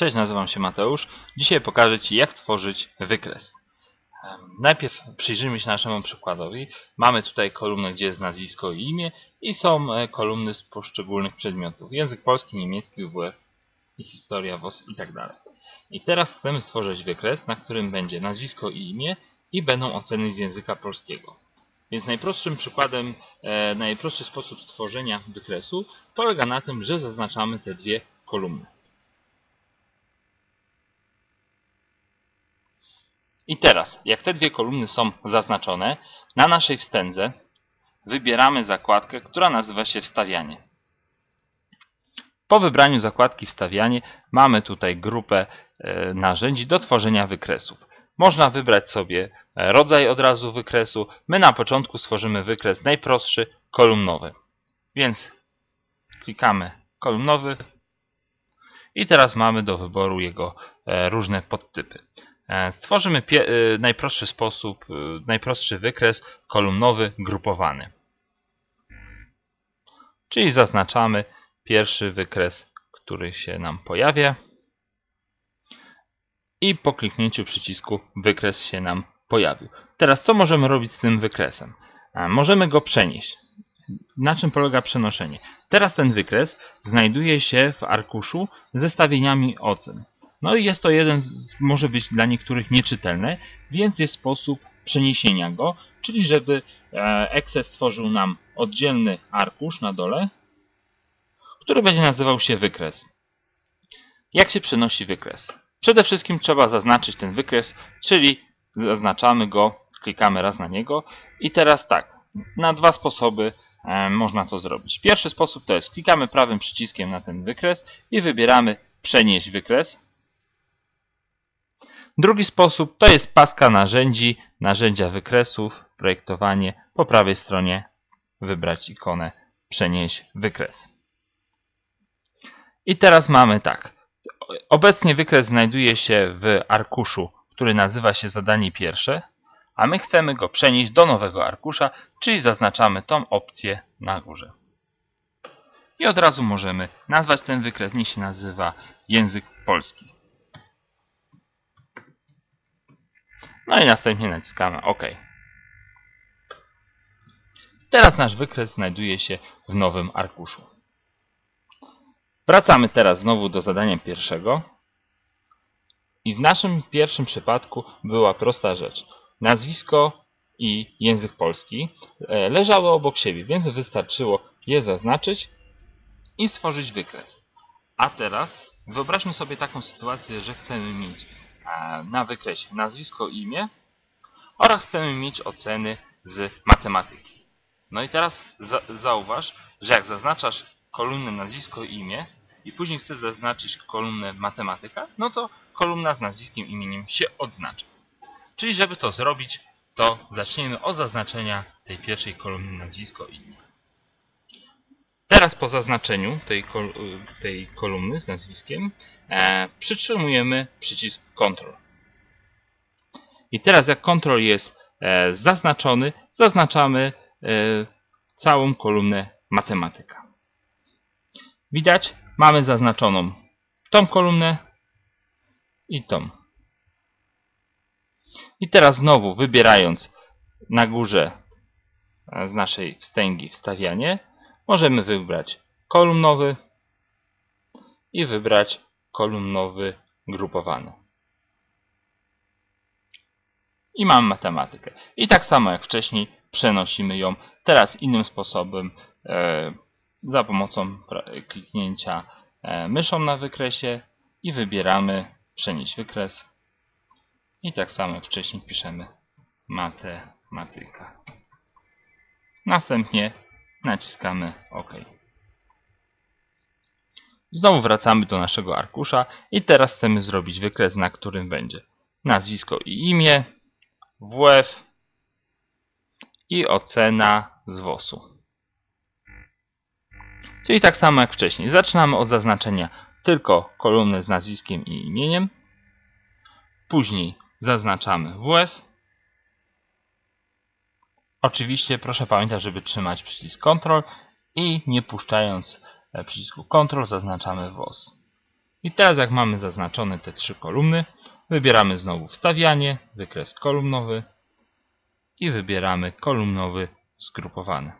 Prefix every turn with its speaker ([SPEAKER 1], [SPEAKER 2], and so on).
[SPEAKER 1] Cześć, nazywam się Mateusz. Dzisiaj pokażę Ci, jak tworzyć wykres. Najpierw przyjrzyjmy się naszemu przykładowi. Mamy tutaj kolumnę, gdzie jest nazwisko i imię i są e, kolumny z poszczególnych przedmiotów. Język polski, niemiecki, WF, i historia, WOS i tak dalej. I teraz chcemy stworzyć wykres, na którym będzie nazwisko i imię i będą oceny z języka polskiego. Więc najprostszym przykładem, e, najprostszy sposób stworzenia wykresu polega na tym, że zaznaczamy te dwie kolumny. I teraz, jak te dwie kolumny są zaznaczone, na naszej wstędze wybieramy zakładkę, która nazywa się wstawianie. Po wybraniu zakładki wstawianie mamy tutaj grupę e, narzędzi do tworzenia wykresów. Można wybrać sobie e, rodzaj od razu wykresu. My na początku stworzymy wykres najprostszy, kolumnowy. Więc klikamy kolumnowy i teraz mamy do wyboru jego e, różne podtypy. E, stworzymy e, najprostszy sposób, e, najprostszy wykres kolumnowy grupowany. Czyli zaznaczamy pierwszy wykres, który się nam pojawia i po kliknięciu przycisku wykres się nam pojawił. Teraz co możemy robić z tym wykresem? Możemy go przenieść. Na czym polega przenoszenie? Teraz ten wykres znajduje się w arkuszu z zestawieniami ocen. No i jest to jeden, z, może być dla niektórych nieczytelny, więc jest sposób przeniesienia go, czyli żeby e, Excel stworzył nam oddzielny arkusz na dole, który będzie nazywał się wykres. Jak się przenosi wykres? Przede wszystkim trzeba zaznaczyć ten wykres, czyli zaznaczamy go, klikamy raz na niego i teraz tak, na dwa sposoby e, można to zrobić. Pierwszy sposób to jest klikamy prawym przyciskiem na ten wykres i wybieramy przenieść wykres. Drugi sposób to jest paska narzędzi, narzędzia wykresów, projektowanie. Po prawej stronie wybrać ikonę przenieść wykres. I teraz mamy tak. Obecnie wykres znajduje się w arkuszu, który nazywa się zadanie pierwsze, a my chcemy go przenieść do nowego arkusza, czyli zaznaczamy tą opcję na górze. I od razu możemy nazwać ten wykres, niech się nazywa język polski. No i następnie naciskamy OK. Teraz nasz wykres znajduje się w nowym arkuszu. Wracamy teraz znowu do zadania pierwszego. I w naszym pierwszym przypadku była prosta rzecz. Nazwisko i język polski e, leżały obok siebie, więc wystarczyło je zaznaczyć i stworzyć wykres. A teraz wyobraźmy sobie taką sytuację, że chcemy mieć na wykresie nazwisko imię oraz chcemy mieć oceny z matematyki. No i teraz za zauważ, że jak zaznaczasz kolumnę nazwisko imię i później chcesz zaznaczyć kolumnę matematyka, no to kolumna z nazwiskiem imieniem się odznacza. Czyli żeby to zrobić, to zaczniemy od zaznaczenia tej pierwszej kolumny nazwisko imię. Po zaznaczeniu tej, kol tej kolumny z nazwiskiem e, przytrzymujemy przycisk Ctrl. I teraz jak Ctrl jest e, zaznaczony, zaznaczamy e, całą kolumnę matematyka. Widać, mamy zaznaczoną tą kolumnę i tą. I teraz znowu wybierając na górze e, z naszej wstęgi wstawianie, Możemy wybrać kolumnowy i wybrać kolumnowy grupowany. I mam matematykę. I tak samo jak wcześniej przenosimy ją teraz innym sposobem e, za pomocą kliknięcia e, myszą na wykresie i wybieramy przenieść wykres. I tak samo jak wcześniej piszemy matematyka. Następnie Naciskamy OK. Znowu wracamy do naszego arkusza i teraz chcemy zrobić wykres, na którym będzie nazwisko i imię, WF i ocena z WOS-u. Czyli tak samo jak wcześniej. Zaczynamy od zaznaczenia tylko kolumny z nazwiskiem i imieniem. Później zaznaczamy WF Oczywiście proszę pamiętać, żeby trzymać przycisk Ctrl i nie puszczając e, przycisku Ctrl zaznaczamy WOS. I teraz jak mamy zaznaczone te trzy kolumny, wybieramy znowu wstawianie, wykres kolumnowy i wybieramy kolumnowy zgrupowany.